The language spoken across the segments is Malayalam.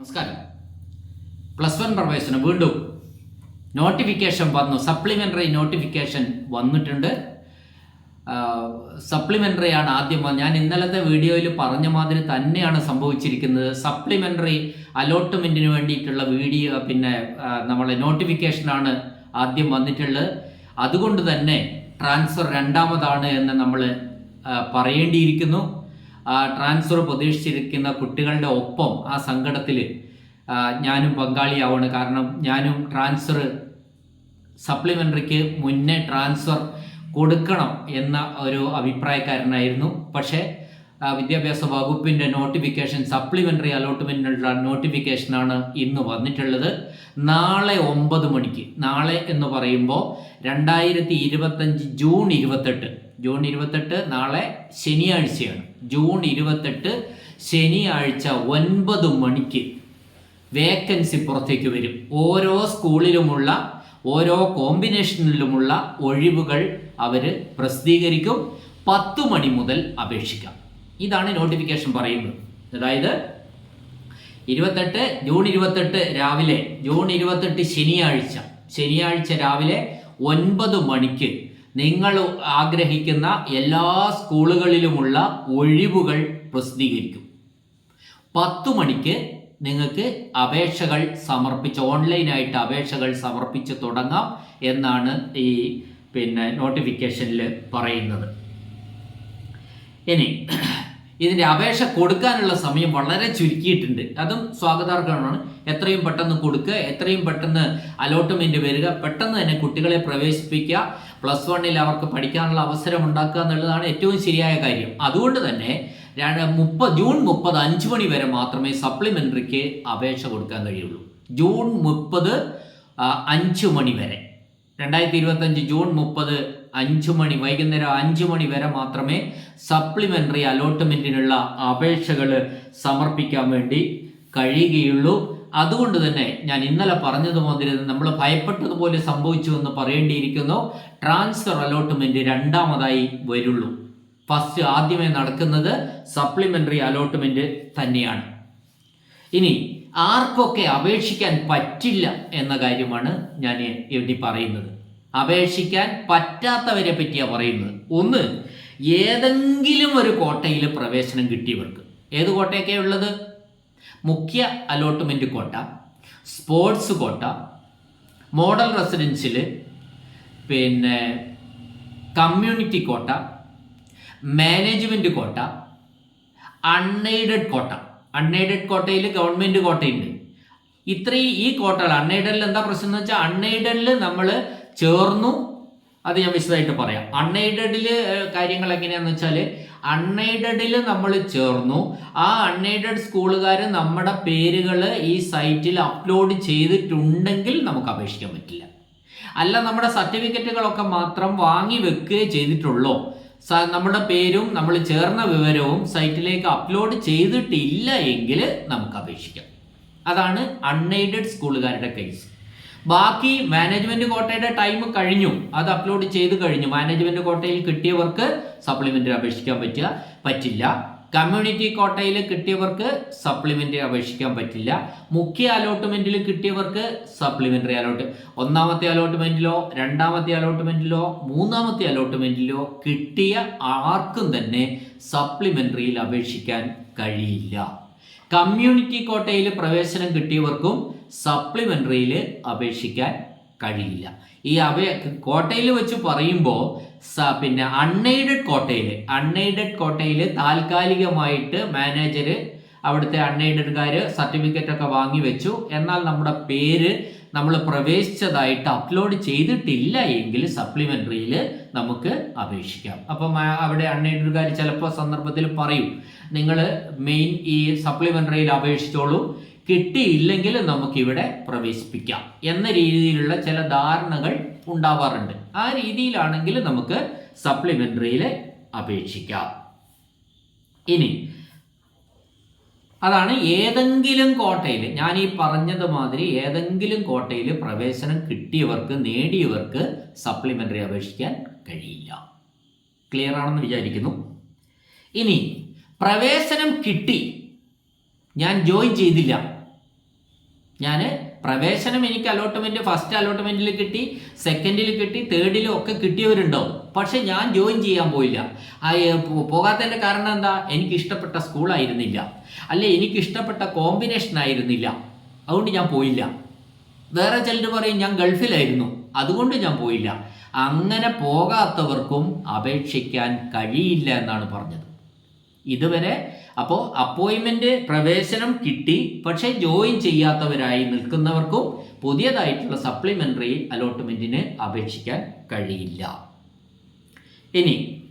നമസ്കാരം. പ്ലസ് വൺ പ്രവേശനം വീണ്ടും. നോട്ടിഫിക്കേഷൻ വന്നു. സപ്ലിമെന്ററി നോട്ടിഫിക്കേഷൻ വന്നിട്ടുണ്ട്. സപ്ലിമെന്ററി ആണ് ആദ്യം ഞാൻ ഇന്നലത്തെ വീഡിയോയിൽ പറഞ്ഞ മാതിരി തന്നെയാണ് സംഭവിച്ചിരിക്കുന്നത്. സപ്ലിമെന്ററി അലോട്ട്മെന്റിന് വേണ്ടിയിട്ടുള്ള വീഡിയോ പിന്നെ നമ്മളെ നോട്ടിഫിക്കേഷനാണ് ആദ്യം വന്നിട്ടുള്ളത്. അതുകൊണ്ട് തന്നെ ട്രാൻസ്ഫർ രണ്ടാമതാണ് എന്ന് നമ്മൾ പറയേണ്ടിയിരിക്കുന്നു. ട്രാൻസ്ഫർ പ്രതീക്ഷിച്ചിരിക്കുന്ന കുട്ടികളുടെ ഒപ്പം ആ സങ്കടത്തിൽ ഞാനും പങ്കാളിയാവുകയാണ് കാരണം ഞാനും ട്രാൻസ്ഫർ സപ്ലിമെന്ററിക്ക് മുന്നേ ട്രാൻസ്ഫർ കൊടുക്കണം എന്ന ഒരു അഭിപ്രായക്കാരനായിരുന്നു. പക്ഷേ വിദ്യാഭ്യാസ വകുപ്പിന്റെ നോട്ടിഫിക്കേഷൻ സപ്ലിമെന്ററി അലോട്ട്മെന്റിനുള്ള നോട്ടിഫിക്കേഷനാണ് ഇന്ന് വന്നിട്ടുള്ളത്. നാളെ ഒമ്പത് മണിക്ക്. നാളെ എന്ന് പറയുമ്പോൾ രണ്ടായിരത്തി ഇരുപത്തഞ്ച് ജൂൺ ഇരുപത്തെട്ട്. ജൂൺ ഇരുപത്തെട്ട് നാളെ ശനിയാഴ്ചയാണ്. ജൂൺ ഇരുപത്തെട്ട് ശനിയാഴ്ച ഒൻപത് മണിക്ക് വേക്കൻസി പുറത്തേക്ക് വരും. ഓരോ സ്കൂളിലുമുള്ള ഓരോ കോമ്പിനേഷനിലുമുള്ള ഒഴിവുകൾ അവർ പ്രസിദ്ധീകരിക്കും. പത്ത് മണി മുതൽ അപേക്ഷിക്കാം. ഇതാണ് നോട്ടിഫിക്കേഷൻ പറയുന്നത്. അതായത് ഇരുപത്തെട്ട് ജൂൺ ഇരുപത്തെട്ട് രാവിലെ ജൂൺ ഇരുപത്തെട്ട് ശനിയാഴ്ച ശനിയാഴ്ച രാവിലെ ഒൻപത് മണിക്ക് നിങ്ങൾ ആഗ്രഹിക്കുന്ന എല്ലാ സ്കൂളുകളിലുമുള്ള ഒഴിവുകൾ പ്രസിദ്ധീകരിക്കും. പത്തു മണിക്ക് നിങ്ങൾക്ക് അപേക്ഷകൾ സമർപ്പിച്ച് ഓൺലൈനായിട്ട് അപേക്ഷകൾ സമർപ്പിച്ച് തുടങ്ങാം എന്നാണ് ഈ പിന്നെ നോട്ടിഫിക്കേഷനിൽ പറയുന്നത്. ഇനി ഇതിന്റെ അപേക്ഷ കൊടുക്കാനുള്ള സമയം വളരെ ചുരുക്കിയിട്ടുണ്ട്. അതും സ്വാഗതാർഹമാണ്. എത്രയും പെട്ടെന്ന് കൊടുക്കുക എത്രയും പെട്ടെന്ന് അലോട്ട്മെന്റ് വരിക പെട്ടെന്ന് തന്നെ കുട്ടികളെ പ്രവേശിപ്പിക്കുക പ്ലസ് വണ്ണിൽ അവർക്ക് പഠിക്കാനുള്ള അവസരം ഉണ്ടാക്കുക എന്നുള്ളതാണ് ഏറ്റവും ശരിയായ കാര്യം. അതുകൊണ്ട് തന്നെ മുപ്പത് ജൂൺ മുപ്പത് അഞ്ച് മണി വരെ മാത്രമേ സപ്ലിമെന്ററിക്ക് അപേക്ഷ കൊടുക്കാൻ കഴിയുള്ളൂ. ജൂൺ മുപ്പത് അഞ്ച് മണി വരെ. രണ്ടായിരത്തി ഇരുപത്തഞ്ച് ജൂൺ മുപ്പത് അഞ്ച് മണി വൈകുന്നേരം അഞ്ചു മണി വരെ മാത്രമേ സപ്ലിമെന്ററി അലോട്ട്മെന്റിനുള്ള അപേക്ഷകൾ സമർപ്പിക്കാൻ വേണ്ടി കഴിയുകയുള്ളൂ. അതുകൊണ്ട് തന്നെ ഞാൻ ഇന്നലെ പറഞ്ഞത് പറഞ്ഞതുമാതിരി നമ്മൾ ഭയപ്പെട്ടതുപോലെ സംഭവിച്ചു എന്ന് പറയേണ്ടിയിരിക്കുന്നു. ട്രാൻസ്ഫർ അലോട്ട്മെന്റ് രണ്ടാമതായി വരുള്ളൂ. ഫസ്റ്റ് ആദ്യമേ നടക്കുന്നത് സപ്ലിമെന്ററി അലോട്ട്മെന്റ് തന്നെയാണ്. ഇനി ആർക്കൊക്കെ അപേക്ഷിക്കാൻ പറ്റില്ല എന്ന കാര്യമാണ് ഞാൻ ഇവിടെ പറയുന്നത്. അപേക്ഷിക്കാൻ പറ്റാത്തവരെ പറ്റിയാണ് പറയുന്നത്. ഒന്ന് ഏതെങ്കിലും ഒരു കോട്ടയിൽ പ്രവേശനം കിട്ടിയവർക്ക്. ഏത് കോട്ടയൊക്കെ ഉള്ളത്? മുഖ്യ അലോട്ട്മെന്റ് കോട്ട സ്പോർട്സ് കോട്ട മോഡൽ റെസിഡൻസിൽ പിന്നെ കമ്മ്യൂണിറ്റി കോട്ട മാനേജ്മെന്റ് കോട്ട അൺഎയ്ഡഡ് കോട്ട. അൺഎയ്ഡഡ് കോട്ടയിൽ ഗവൺമെന്റ് കോട്ടയുണ്ട്. ഇത്രയും ഈ കോട്ടകൾ അൺഎയ്ഡഡിൽ എന്താ പ്രശ്നം എന്ന് വെച്ചാൽ അൺഎയ്ഡഡിൽ നമ്മൾ ചേർന്നു. അത് ഞാൻ വിശദമായിട്ട് പറയാം. അൺഎയ്ഡഡിൽ കാര്യങ്ങൾ എങ്ങനെയാണെന്ന് വെച്ചാൽ അൺഎയ്ഡഡിൽ നമ്മൾ ചേർന്നു. ആ അൺഎയ്ഡഡ് സ്കൂളുകാർ നമ്മുടെ പേരുകൾ ഈ സൈറ്റിൽ അപ്ലോഡ് ചെയ്തിട്ടുണ്ടെങ്കിൽ നമുക്ക് അപേക്ഷിക്കാൻ പറ്റില്ല. അല്ല നമ്മുടെ സർട്ടിഫിക്കറ്റുകളൊക്കെ മാത്രം വാങ്ങി വെക്കുകയേ ചെയ്തിട്ടുള്ളൂ. നമ്മുടെ പേരും നമ്മൾ ചേർന്ന വിവരവും സൈറ്റിലേക്ക് അപ്ലോഡ് ചെയ്തിട്ടില്ല എങ്കിൽ നമുക്ക് അപേക്ഷിക്കാം. അതാണ് അൺഎയ്ഡഡ് സ്കൂളുകാരുടെ കേസ്. ബാക്കി മാനേജ്മെന്റ് കോട്ടയുടെ ടൈം കഴിഞ്ഞു. അത് അപ്ലോഡ് ചെയ്ത് കഴിഞ്ഞു. മാനേജ്മെന്റ് കോട്ടയിൽ കിട്ടിയവർക്ക് സപ്ലിമെന്ററി അപേക്ഷിക്കാൻ പറ്റുക? പറ്റില്ല. കമ്മ്യൂണിറ്റി കോട്ടയിൽ കിട്ടിയവർക്ക് സപ്ലിമെന്ററി അപേക്ഷിക്കാൻ പറ്റില്ല. മുഖ്യ അലോട്ട്മെന്റിൽ കിട്ടിയവർക്ക് സപ്ലിമെന്ററി അലോട്ട് ഒന്നാമത്തെ അലോട്ട്മെന്റിലോ രണ്ടാമത്തെ അലോട്ട്മെന്റിലോ മൂന്നാമത്തെ അലോട്ട്മെന്റിലോ കിട്ടിയ ആർക്കും തന്നെ സപ്ലിമെന്ററിയിൽ അപേക്ഷിക്കാൻ കഴിയില്ല. കമ്മ്യൂണിറ്റി കോട്ടയിൽ പ്രവേശനം കിട്ടിയവർക്കും സപ്ലിമെന്ററിയിൽ അപേക്ഷിക്കാൻ കഴിയില്ല. ഈ അപേ കോട്ടയിൽ വെച്ച് പറയുമ്പോൾ സ പിന്നെ അൺഎയ്ഡഡ് കോട്ടയിൽ അൺഎയ്ഡഡ് കോട്ടയിൽ താൽക്കാലികമായിട്ട് മാനേജർ അവിടുത്തെ അൺഎയ്ഡഡുകാർ സർട്ടിഫിക്കറ്റ് ഒക്കെ വാങ്ങി വെച്ചു. എന്നാൽ നമ്മുടെ പേര് നമ്മൾ പ്രവേശിച്ചതായിട്ട് അപ്ലോഡ് ചെയ്തിട്ടില്ല എങ്കിൽ സപ്ലിമെന്ററിയിൽ നമുക്ക് അപേക്ഷിക്കാം. അപ്പം അവിടെ അൺഎയ്ഡഡുകാർ ചിലപ്പോൾ സന്ദർഭത്തിൽ പറയും നിങ്ങൾ മെയിൻ ഈ സപ്ലിമെന്ററിയിൽ അപേക്ഷിച്ചോളൂ. കിട്ടിയില്ലെങ്കിൽ നമുക്കിവിടെ പ്രവേശിപ്പിക്കാം എന്ന രീതിയിലുള്ള ചില ധാരണകൾ ഉണ്ടാവാറുണ്ട്. ആ രീതിയിലാണെങ്കിൽ നമുക്ക് സപ്ലിമെന്ററിയിൽ അപേക്ഷിക്കാം. ഇനി അതാണ് ഏതെങ്കിലും കോട്ടയിൽ ഞാൻ ഈ പറഞ്ഞത് മാതിരി ഏതെങ്കിലും കോട്ടയിൽ പ്രവേശനം കിട്ടിയവർക്ക് നേടിയവർക്ക് സപ്ലിമെന്ററി അപേക്ഷിക്കാൻ കഴിയില്ല. ക്ലിയർ ആണെന്ന് വിചാരിക്കുന്നു. ഇനി പ്രവേശനം കിട്ടി ഞാൻ ജോയിൻ ചെയ്തില്ല. ഞാൻ പ്രവേശനം എനിക്ക് അലോട്ട്മെന്റ് ഫസ്റ്റ് അലോട്ട്മെന്റിൽ കിട്ടി സെക്കൻഡിൽ കിട്ടി തേർഡിലും ഒക്കെ കിട്ടിയവരുണ്ടാവും. പക്ഷെ ഞാൻ ജോയിൻ ചെയ്യാൻ പോയില്ല. പോകാത്തതിന്റെ കാരണം എന്താ? എനിക്ക് ഇഷ്ടപ്പെട്ട സ്കൂളായിരുന്നില്ല അല്ലെ എനിക്ക് ഇഷ്ടപ്പെട്ട കോമ്പിനേഷൻ ആയിരുന്നില്ല. അതുകൊണ്ട് ഞാൻ പോയില്ല. വേറെ ചിലർ പറയും ഞാൻ ഗൾഫിലായിരുന്നു. അതുകൊണ്ട് ഞാൻ പോയില്ല. അങ്ങനെ പോകാത്തവർക്കും അപേക്ഷിക്കാൻ കഴിയില്ല എന്നാണ് പറഞ്ഞത്. ഇതുവരെ അപ്പോൾ അപ്പോയിൻമെന്റ് പ്രവേശനം കിട്ടി. പക്ഷേ ജോയിൻ ചെയ്യാത്തവരായി നിൽക്കുന്നവർക്കും പുതിയതായിട്ടുള്ള സപ്ലിമെന്ററി അലോട്ട്മെന്റിന് അപേക്ഷിക്കാൻ കഴിയില്ല. ഇനി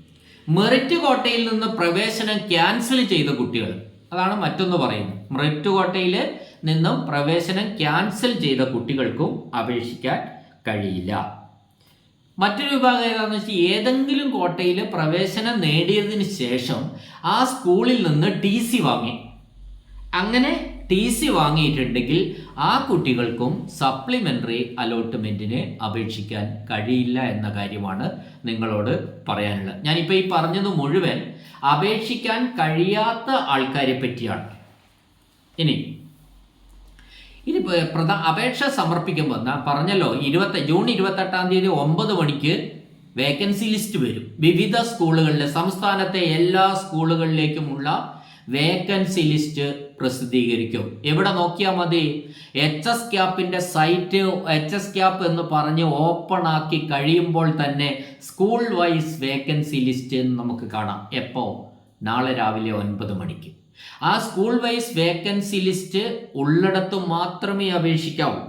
മെറിറ്റ് കോട്ടയിൽ നിന്ന് പ്രവേശനം ക്യാൻസൽ ചെയ്ത കുട്ടികൾ. അതാണ് മറ്റൊന്ന് പറയുന്നത്. മെറിറ്റ് കോട്ടയിൽ നിന്നും പ്രവേശനം ക്യാൻസൽ ചെയ്ത കുട്ടികൾക്കും അപേക്ഷിക്കാൻ കഴിയില്ല. മറ്റൊരു വിഭാഗം ഏതാണെന്ന് വെച്ചാൽ ഏതെങ്കിലും കോട്ടയിൽ പ്രവേശനം നേടിയതിന് ശേഷം ആ സ്കൂളിൽ നിന്ന് ടി സി വാങ്ങി. അങ്ങനെ ടി സി വാങ്ങിയിട്ടുണ്ടെങ്കിൽ ആ കുട്ടികൾക്കും സപ്ലിമെന്ററി അലോട്ട്മെന്റിന് അപേക്ഷിക്കാൻ കഴിയില്ല എന്ന കാര്യമാണ് നിങ്ങളോട് പറയാനുള്ളത്. ഞാനിപ്പോൾ ഈ പറഞ്ഞത് മുഴുവൻ അപേക്ഷിക്കാൻ കഴിയാത്ത ആൾക്കാരെ പറ്റിയാണ്. ഇനി ഇനി പ്രധാന അപേക്ഷ സമർപ്പിക്കുമ്പോൾ ഞാൻ പറഞ്ഞല്ലോ ഇരുപത്തി ജൂൺ ഇരുപത്തെട്ടാം തീയതി ഒമ്പത് മണിക്ക് വേക്കൻസി ലിസ്റ്റ് വരും. വിവിധ സ്കൂളുകളിലെ സംസ്ഥാനത്തെ എല്ലാ സ്കൂളുകളിലേക്കുമുള്ള വേക്കൻസി ലിസ്റ്റ് പ്രസിദ്ധീകരിക്കും. എവിടെ നോക്കിയാൽ മതി? എച്ച് എസ് ക്യാപ്പിന്റെ സൈറ്റ് എച്ച് എസ് ക്യാപ്പ് എന്ന് പറഞ്ഞ് ഓപ്പൺ ആക്കി കഴിയുമ്പോൾ തന്നെ സ്കൂൾ വൈസ് വേക്കൻസി ലിസ്റ്റ് നമുക്ക് കാണാം. എപ്പോ? നാളെ രാവിലെ ഒൻപത് മണിക്ക്. ആ സ്കൂൾ വൈസ് വേക്കൻസി ലിസ്റ്റ് ഉള്ളിടത്ത് മാത്രമേ അപേക്ഷിക്കാവൂ.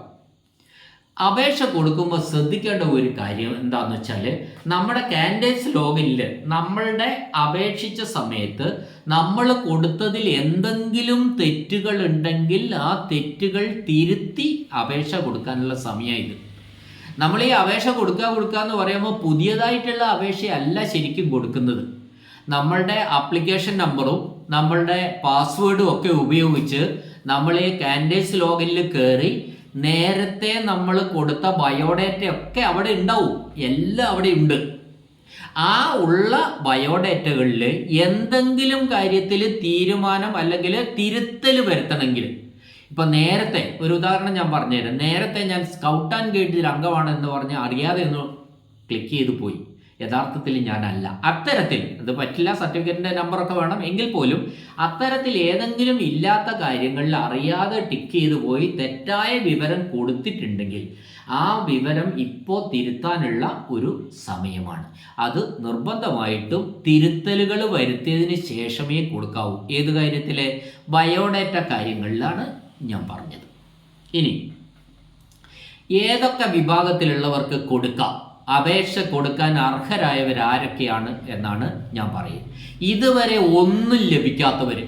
അപേക്ഷ കൊടുക്കുമ്പോൾ ശ്രദ്ധിക്കേണ്ട ഒരു കാര്യം എന്താണെന്ന് വെച്ചാൽ നമ്മുടെ കാൻഡിഡേറ്റ്സ് ലോഗിനിൽ നമ്മളുടെ അപേക്ഷിച്ച സമയത്ത് നമ്മൾ കൊടുത്തതിൽ എന്തെങ്കിലും തെറ്റുകൾ ഉണ്ടെങ്കിൽ ആ തെറ്റുകൾ തിരുത്തി അപേക്ഷ കൊടുക്കാനുള്ള സമയമാണ് ഇത്. നമ്മൾ ഈ അപേക്ഷ കൊടുക്കുക കൊടുക്കുക എന്ന് പറയുമ്പോൾ പുതിയതായിട്ടുള്ള അപേക്ഷയല്ല ശരിക്കും കൊടുക്കുന്നത്. നമ്മളുടെ ആപ്ലിക്കേഷൻ നമ്പറും നമ്മളുടെ പാസ്വേഡും ഒക്കെ ഉപയോഗിച്ച് നമ്മൾ ഈ കാൻഡേഴ്സ് ലോഗിനിൽ കയറി നേരത്തെ നമ്മൾ കൊടുത്ത ബയോഡേറ്റ ഒക്കെ അവിടെ ഉണ്ടാവും. എല്ലാം അവിടെ ഉണ്ട്. ആ ഉള്ള ബയോഡേറ്റകളിൽ എന്തെങ്കിലും കാര്യത്തിൽ തീരുമാനം അല്ലെങ്കിൽ തിരുത്തൽ വരുത്തണമെങ്കിൽ ഇപ്പം നേരത്തെ ഒരു ഉദാഹരണം ഞാൻ പറഞ്ഞുതരാം. നേരത്തെ ഞാൻ സ്കൗട്ട് ആൻഡ് ഗൈഡിൽ അംഗമാണെന്ന് പറഞ്ഞ് അറിയാതെ ഒന്ന് ക്ലിക്ക് ചെയ്ത് പോയി. യഥാർത്ഥത്തിൽ ഞാനല്ല. അത്തരത്തിൽ അത് പറ്റില്ല സർട്ടിഫിക്കറ്റിന്റെ നമ്പറൊക്കെ വേണം എങ്കിൽ പോലും അത്തരത്തിൽ ഏതെങ്കിലും ഇല്ലാത്ത കാര്യങ്ങളിൽ അറിയാതെ ടിക്ക് ചെയ്ത് പോയി തെറ്റായ വിവരം കൊടുത്തിട്ടുണ്ടെങ്കിൽ ആ വിവരം ഇപ്പോൾ തിരുത്താനുള്ള ഒരു സമയമാണ്. അത് നിർബന്ധമായിട്ടും തിരുത്തലുകൾ വരുത്തിയതിന് ശേഷമേ കൊടുക്കാവൂ. ഏത് കാര്യത്തിലെ? ബയോഡേറ്റ കാര്യങ്ങളിലാണ് ഞാൻ പറഞ്ഞത്. ഇനി ഏതൊക്കെ വിഭാഗത്തിലുള്ളവർക്ക് കൊടുക്കാം? അപേക്ഷ കൊടുക്കാൻ അർഹരായവർ ആരൊക്കെയാണ് എന്നാണ് ഞാൻ പറയുന്നത്. ഇതുവരെ ഒന്നും ലഭിക്കാത്തവർ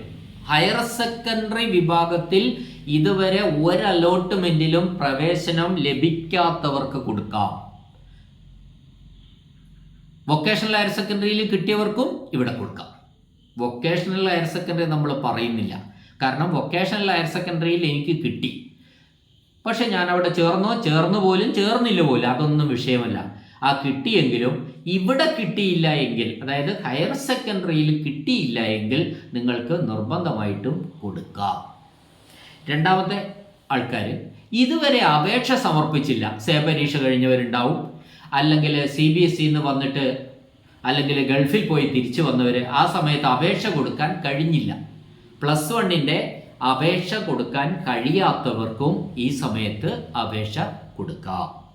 ഹയർ സെക്കൻഡറി വിഭാഗത്തിൽ ഇതുവരെ ഒരു അലോട്ട്മെന്റിലും പ്രവേശനം ലഭിക്കാത്തവർക്ക് കൊടുക്കാം. വൊക്കേഷണൽ ഹയർ സെക്കൻഡറിയിൽ കിട്ടിയവർക്കും ഇവിടെ കൊടുക്കാം. വൊക്കേഷണൽ ഹയർ സെക്കൻഡറി നമ്മൾ പറയുന്നില്ല. കാരണം വൊക്കേഷണൽ ഹയർ സെക്കൻഡറിയിൽ എനിക്ക് കിട്ടി. പക്ഷെ ഞാൻ അവിടെ ചേർന്നോ? ചേർന്നു പോലും ചേർന്നില്ല പോലും. അതൊന്നും വിഷയമല്ല. ആ കിട്ടിയെങ്കിലും ഇവിടെ കിട്ടിയില്ല എങ്കിൽ അതായത് ഹയർ സെക്കൻഡറിയിൽ കിട്ടിയില്ല എങ്കിൽ നിങ്ങൾക്ക് നിർബന്ധമായിട്ടും കൊടുക്കാം. രണ്ടാമത്തെ ആൾക്കാർ ഇതുവരെ അപേക്ഷ സമർപ്പിച്ചില്ല. സേ പരീക്ഷ കഴിഞ്ഞവരുണ്ടാവും. അല്ലെങ്കിൽ സി ബി എസ് സിന്ന് വന്നിട്ട് അല്ലെങ്കിൽ ഗൾഫിൽ പോയി തിരിച്ചു വന്നവർ ആ സമയത്ത് അപേക്ഷ കൊടുക്കാൻ കഴിഞ്ഞില്ല. പ്ലസ് വണ്ണിന്റെ അപേക്ഷ കൊടുക്കാൻ കഴിയാത്തവർക്കും ഈ സമയത്ത് അപേക്ഷ കൊടുക്കാം.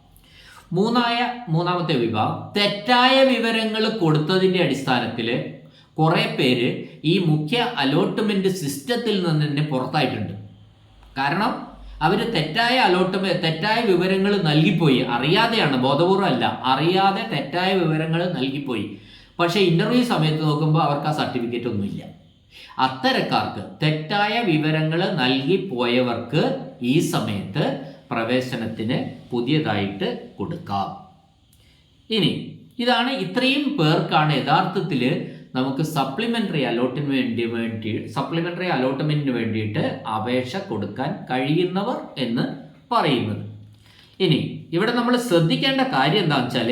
മൂന്നായ മൂന്നാമത്തെ വിഭാഗം. തെറ്റായ വിവരങ്ങൾ കൊടുത്തതിന്റെ അടിസ്ഥാനത്തിൽ കുറേ പേര് ഈ മുഖ്യ അലോട്ട്മെന്റ് സിസ്റ്റത്തിൽ നിന്ന് തന്നെ പുറത്തായിട്ടുണ്ട്. കാരണം അവർ തെറ്റായ അലോട്ട്മെ തെറ്റായ വിവരങ്ങൾ നൽകിപ്പോയി. അറിയാതെയാണ് ബോധപൂർവം അല്ല അറിയാതെ തെറ്റായ വിവരങ്ങൾ നൽകിപ്പോയി. പക്ഷേ ഇന്റർവ്യൂ സമയത്ത് നോക്കുമ്പോൾ അവർക്ക് ആ സർട്ടിഫിക്കറ്റ് ഒന്നുമില്ല. അത്തരക്കാർക്ക് തെറ്റായ വിവരങ്ങൾ നൽകിപ്പോയവർക്ക് ഈ സമയത്ത് പ്രവേശനത്തിന് പുതിയതായിട്ട് കൊടുക്കാം. ഇനി ഇതാണ് ഇത്രയും പേർക്കാണ് യഥാർത്ഥത്തിൽ നമുക്ക് സപ്ലിമെന്ററി അലോട്ടിന് വേണ്ടി വേണ്ടി സപ്ലിമെന്ററി അലോട്ട്മെന്റിന് വേണ്ടിയിട്ട് അപേക്ഷ കൊടുക്കാൻ കഴിയുന്നവർ എന്ന് പറയുന്നത്. ഇനി ഇവിടെ നമ്മൾ ശ്രദ്ധിക്കേണ്ട കാര്യം എന്താണെന്ന് വെച്ചാൽ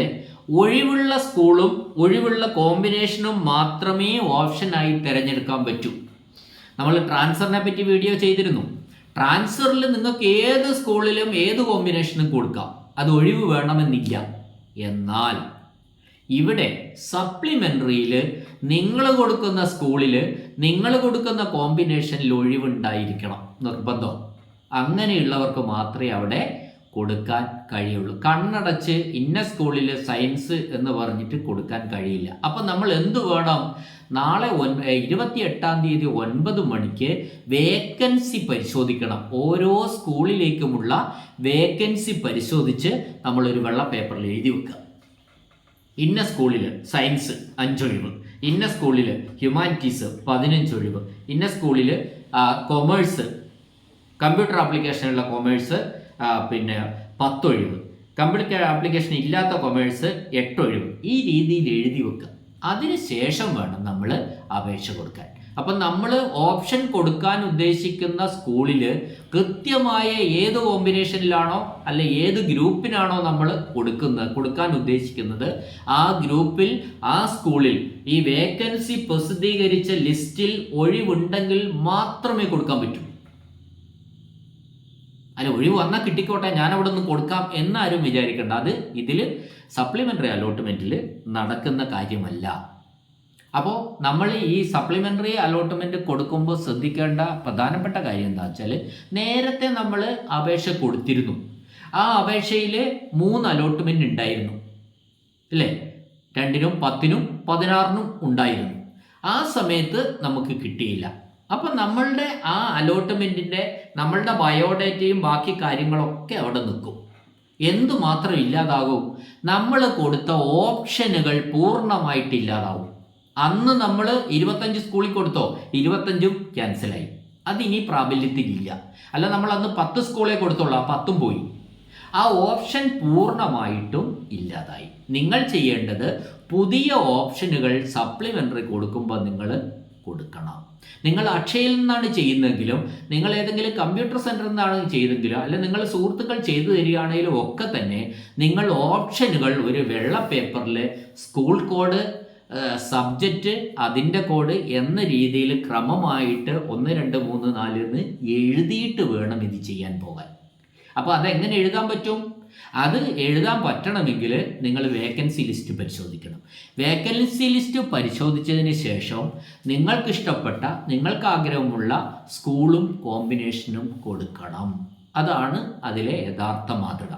ഒഴിവുള്ള സ്കൂളും ഒഴിവുള്ള കോമ്പിനേഷനും മാത്രമേ ഓപ്ഷനായി തിരഞ്ഞെടുക്കാൻ പറ്റൂ. നമ്മൾ ട്രാൻസ്ഫറിനെ പറ്റി വീഡിയോ ചെയ്തിരുന്നു. ട്രാൻസ്ഫറിൽ നിങ്ങൾക്ക് ഏത് സ്കൂളിലും ഏത് കോമ്പിനേഷനും കൊടുക്കാം. അത് ഒഴിവ് വേണമെന്നില്ല. എന്നാൽ ഇവിടെ സപ്ലിമെന്ററിയിൽ നിങ്ങൾ കൊടുക്കുന്ന സ്കൂളിൽ നിങ്ങൾ കൊടുക്കുന്ന കോമ്പിനേഷനിൽ ഒഴിവുണ്ടായിരിക്കണം. നിർബന്ധം അങ്ങനെയുള്ളവർക്ക് മാത്രമേ അവിടെ കൊടുക്കാൻ കഴിയുള്ളൂ. കണ്ണടച്ച് ഇന്ന സ്കൂളിൽ സയൻസ് എന്ന് പറഞ്ഞിട്ട് കൊടുക്കാൻ കഴിയില്ല. അപ്പം നമ്മൾ എന്ത് വേണം? നാളെ ഒൻ ഇരുപത്തി എട്ടാം തീയതി ഒൻപത് മണിക്ക് വേക്കൻസി പരിശോധിക്കണം. ഓരോ സ്കൂളിലേക്കുമുള്ള വേക്കൻസി പരിശോധിച്ച് നമ്മളൊരു വെള്ള പേപ്പറിൽ എഴുതി വെക്കുക. ഇന്ന സ്കൂളിൽ സയൻസ് അഞ്ചൊഴിവ് ഇന്ന സ്കൂളിൽ ഹ്യൂമാനിറ്റീസ് പതിനഞ്ചൊഴിവ് ഇന്ന സ്കൂളിൽ കൊമേഴ്സ് കമ്പ്യൂട്ടർ ആപ്ലിക്കേഷനുള്ള കൊമേഴ്സ് പിന്നെ പത്തൊഴിവ് കമ്പ്യൂട്ടർ ആപ്ലിക്കേഷൻ ഇല്ലാത്ത കൊമേഴ്സ് എട്ടൊഴിവ് ഈ രീതിയിൽ എഴുതി വെക്കുക അതിനുശേഷം വേണം നമ്മൾ അപേക്ഷ കൊടുക്കാൻ. അപ്പം നമ്മൾ ഓപ്ഷൻ കൊടുക്കാൻ ഉദ്ദേശിക്കുന്ന സ്കൂളിൽ കൃത്യമായ ഏത് കോമ്പിനേഷനിലാണോ അല്ലെ ഏത് ഗ്രൂപ്പിനാണോ നമ്മൾ കൊടുക്കുന്നത് കൊടുക്കാൻ ഉദ്ദേശിക്കുന്നത് ആ ഗ്രൂപ്പിൽ ആ സ്കൂളിൽ ഈ വേക്കൻസി പ്രസിദ്ധീകരിച്ച ലിസ്റ്റിൽ ഒഴിവുണ്ടെങ്കിൽ മാത്രമേ കൊടുക്കാൻ പറ്റൂ. അല്ല ഒഴിവ് വന്നാൽ കിട്ടിക്കോട്ടെ ഞാൻ അവിടെ നിന്ന് കൊടുക്കാം എന്നാരും വിചാരിക്കേണ്ട. അത് ഇതിൽ സപ്ലിമെന്ററി അലോട്ട്മെന്റിൽ നടക്കുന്ന കാര്യമല്ല. അപ്പോൾ നമ്മൾ ഈ സപ്ലിമെന്ററി അലോട്ട്മെന്റ് കൊടുക്കുമ്പോൾ ശ്രദ്ധിക്കേണ്ട പ്രധാനപ്പെട്ട കാര്യം എന്താ വെച്ചാൽ നേരത്തെ നമ്മൾ അപേക്ഷ കൊടുത്തിരുന്നു. ആ അപേക്ഷയിൽ മൂന്ന് അലോട്ട്മെന്റ് ഉണ്ടായിരുന്നു. അല്ലേ രണ്ടിനും പത്തിനും പതിനാറിനും ഉണ്ടായിരുന്നു. ആ സമയത്ത് നമുക്ക് കിട്ടിയില്ല. അപ്പം നമ്മളുടെ ആ അലോട്ട്മെന്റിന്റെ നമ്മളുടെ ബയോഡേറ്റയും ബാക്കി കാര്യങ്ങളൊക്കെ അവിടെ നിൽക്കും. എന്തു മാത്രം ഇല്ലാതാകും? നമ്മൾ കൊടുത്ത ഓപ്ഷനുകൾ പൂർണമായിട്ട് ഇല്ലാതാവും. അന്ന് നമ്മൾ ഇരുപത്തഞ്ച് സ്കൂളിൽ കൊടുത്തോ ഇരുപത്തഞ്ചും ക്യാൻസലായി. അതിനി പ്രാബല്യത്തിലില്ല. അല്ല നമ്മൾ അന്ന് പത്ത് സ്കൂളെ കൊടുത്തോളൂ ആ പത്തും പോയി. ആ ഓപ്ഷൻ പൂർണമായിട്ടും ഇല്ലാതായി. നിങ്ങൾ ചെയ്യേണ്ടത് പുതിയ ഓപ്ഷനുകൾ സപ്ലിമെന്ററി കൊടുക്കുമ്പോൾ നിങ്ങൾ കൊടുക്കണം. നിങ്ങൾ അക്ഷയിൽ നിന്നാണ് ചെയ്യുന്നതെങ്കിലും നിങ്ങൾ ഏതെങ്കിലും കമ്പ്യൂട്ടർ സെന്ററിൽ നിന്നാണ് ചെയ്തെങ്കിലും അല്ലെങ്കിൽ നിങ്ങൾ സുഹൃത്തുക്കൾ ചെയ്തു തരികയാണെങ്കിലും ഒക്കെ തന്നെ നിങ്ങൾ ഓപ്ഷനുകൾ ഒരു വെള്ള പേപ്പറിൽ സ്കൂൾ കോഡ് സബ്ജക്റ്റ് അതിന്റെ കോഡ് എന്ന രീതിയിൽ ക്രമമായിട്ട് ഒന്ന് രണ്ട് മൂന്ന് നാല് എന്ന് എഴുതിയിട്ട് വേണം ഇത് ചെയ്യാൻ പോകാൻ. അപ്പോൾ അതെങ്ങനെ എഴുതാൻ പറ്റും? അത് എഴുതാൻ പറ്റണമെങ്കിൽ നിങ്ങൾ വേക്കൻസി ലിസ്റ്റ് പരിശോധിക്കണം. വേക്കൻസി ലിസ്റ്റ് പരിശോധിച്ചതിന് ശേഷം നിങ്ങൾക്കിഷ്ടപ്പെട്ട നിങ്ങൾക്ക് ആഗ്രഹമുള്ള സ്കൂളും കോമ്പിനേഷനും കൊടുക്കണം. അതാണ് അതിലെ യഥാർത്ഥ മാതൃക.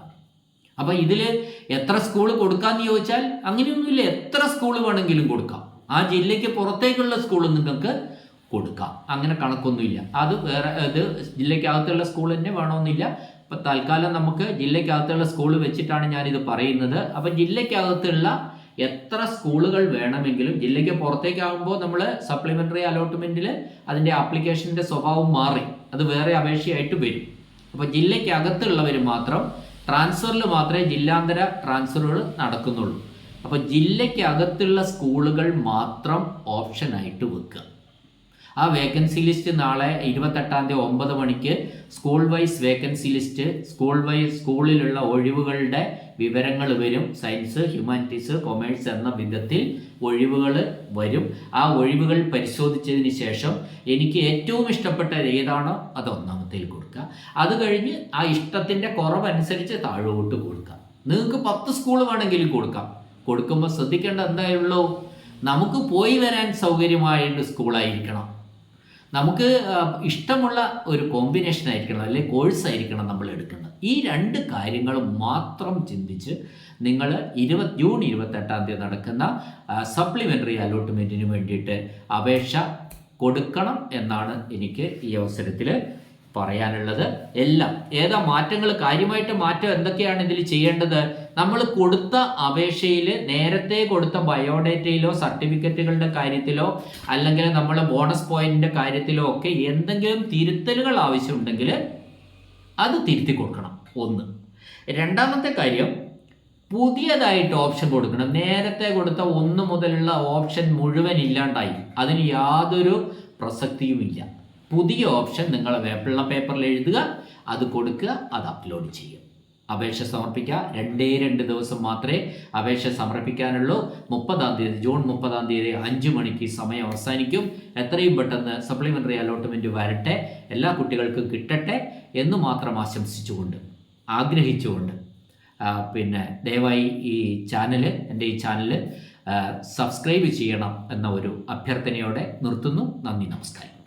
അപ്പോൾ ഇതിൽ എത്ര സ്കൂൾ കൊടുക്കാമെന്ന് ചോദിച്ചാൽ അങ്ങനെയൊന്നുമില്ല. എത്ര സ്കൂൾ വേണമെങ്കിലും കൊടുക്കാം. ആ ജില്ലയ്ക്ക് പുറത്തേക്കുള്ള സ്കൂൾ നിങ്ങൾക്ക് കൊടുക്കാം. അങ്ങനെ കണക്കൊന്നുമില്ല. അത് വേറെ അത് ജില്ലയ്ക്കകത്തുള്ള സ്കൂൾ തന്നെ വേണമെന്നില്ല ഇപ്പം തൽക്കാലം നമുക്ക് ജില്ലയ്ക്കകത്തുള്ള സ്കൂൾ വെച്ചിട്ടാണ് ഞാനിത് പറയുന്നത്. അപ്പം ജില്ലയ്ക്കകത്തുള്ള എത്ര സ്കൂളുകൾ വേണമെങ്കിലും ജില്ലയ്ക്ക് പുറത്തേക്കാകുമ്പോൾ നമ്മൾ സപ്ലിമെന്ററി അലോട്ട്മെന്റിൽ അതിന്റെ ആപ്ലിക്കേഷന്റെ സ്വഭാവം മാറി. അത് വേറെ അപേക്ഷയായിട്ട് വരും. അപ്പോൾ ജില്ലയ്ക്കകത്തുള്ളവർ മാത്രം ട്രാൻസ്ഫറിൽ മാത്രമേ ജില്ലാന്തര ട്രാൻസ്ഫറുകൾ നടക്കുന്നുള്ളൂ. അപ്പോൾ ജില്ലയ്ക്കകത്തുള്ള സ്കൂളുകൾ മാത്രം ഓപ്ഷനായിട്ട് വെക്കുക. ആ വേക്കൻസി ലിസ്റ്റ് നാളെ ഇരുപത്തെട്ടാം തീയതി ഒമ്പത് മണിക്ക് school wise vacancy list school wise സ്കൂളിലുള്ള ഒഴിവുകളുടെ വിവരങ്ങൾ വരും. സയൻസ് ഹ്യൂമാനിറ്റീസ് കൊമേഴ്സ് എന്ന വിധത്തിൽ ഒഴിവുകൾ വരും. ആ ഒഴിവുകൾ പരിശോധിച്ചതിന് ശേഷം എനിക്ക് ഏറ്റവും ഇഷ്ടപ്പെട്ട ഏതാണോ അത് ഒന്നാമത്തേൽ കൊടുക്കുക. അത് കഴിഞ്ഞ് ആ ഇഷ്ടത്തിന്റെ കുറവനുസരിച്ച് താഴോട്ട് കൊടുക്കാം നിങ്ങൾക്ക് പത്ത് സ്കൂൾ വേണമെങ്കിലും കൊടുക്കാം. കൊടുക്കുമ്പോൾ ശ്രദ്ധിക്കേണ്ട എന്തായുള്ളൂ നമുക്ക് പോയി വരാൻ സൗകര്യമായിട്ട് സ്കൂളായിരിക്കണം നമുക്ക് ഇഷ്ടമുള്ള ഒരു കോമ്പിനേഷൻ ആയിരിക്കണം അല്ലെങ്കിൽ കോഴ്സ് ആയിരിക്കണം നമ്മൾ എടുക്കുന്നത്. ഈ രണ്ട് കാര്യങ്ങൾ മാത്രം ചിന്തിച്ച് നിങ്ങൾ ഇരുപത് ജൂൺ ഇരുപത്തെട്ടാം തീയതി നടക്കുന്ന സപ്ലിമെന്ററി അലോട്ട്മെന്റിന് വേണ്ടിയിട്ട് അപേക്ഷ കൊടുക്കണം എന്നാണ് എനിക്ക് ഈ അവസരത്തിൽ പറയാനുള്ളത് എല്ലാം. ഏതാ മാറ്റങ്ങൾ? കാര്യമായിട്ട് മാറ്റം എന്തൊക്കെയാണ് ഇതിൽ ചെയ്യേണ്ടത്? നമ്മൾ കൊടുത്ത അപേക്ഷയിൽ നേരത്തെ കൊടുത്ത ബയോഡേറ്റയിലോ സർട്ടിഫിക്കറ്റുകളുടെ കാര്യത്തിലോ അല്ലെങ്കിൽ നമ്മൾ ബോണസ് പോയിന്റിന്റെ കാര്യത്തിലോ ഒക്കെ എന്തെങ്കിലും തിരുത്തലുകൾ ആവശ്യമുണ്ടെങ്കിൽ അത് തിരുത്തി കൊടുക്കണം. ഒന്ന്. രണ്ടാമത്തെ കാര്യം പുതിയതായിട്ട് ഓപ്ഷൻ കൊടുക്കണം. നേരത്തെ കൊടുത്ത ഒന്ന് മുതലുള്ള ഓപ്ഷൻ മുഴുവൻ ഇല്ലാണ്ടായി. അതിന് യാതൊരു പ്രസക്തിയുമില്ല. പുതിയ ഓപ്ഷൻ നിങ്ങൾ വെള്ള പേപ്പറിൽ എഴുതുക അത് കൊടുക്കുക അത് അപ്ലോഡ് ചെയ്യുക. അപേക്ഷ സമർപ്പിക്കുക. രണ്ടേ രണ്ട് ദിവസം മാത്രമേ അപേക്ഷ സമർപ്പിക്കാനുള്ളൂ. മുപ്പതാം തീയതി ജൂൺ മുപ്പതാം തീയതി അഞ്ച് മണിക്ക് സമയം അവസാനിക്കും. എത്രയും പെട്ടെന്ന് സപ്ലിമെന്ററി അലോട്ട്മെന്റ് വരട്ടെ. എല്ലാ കുട്ടികൾക്കും കിട്ടട്ടെ എന്ന് മാത്രം ആശംസിച്ചുകൊണ്ട് ആഗ്രഹിച്ചുകൊണ്ട് പിന്നെ ദയവായി ഈ ചാനൽ എന്റെ ഈ ചാനൽ സബ്സ്ക്രൈബ് ചെയ്യണം എന്ന ഒരു അഭ്യർത്ഥനയോടെ നിർത്തുന്നു. നന്ദി നമസ്കാരം.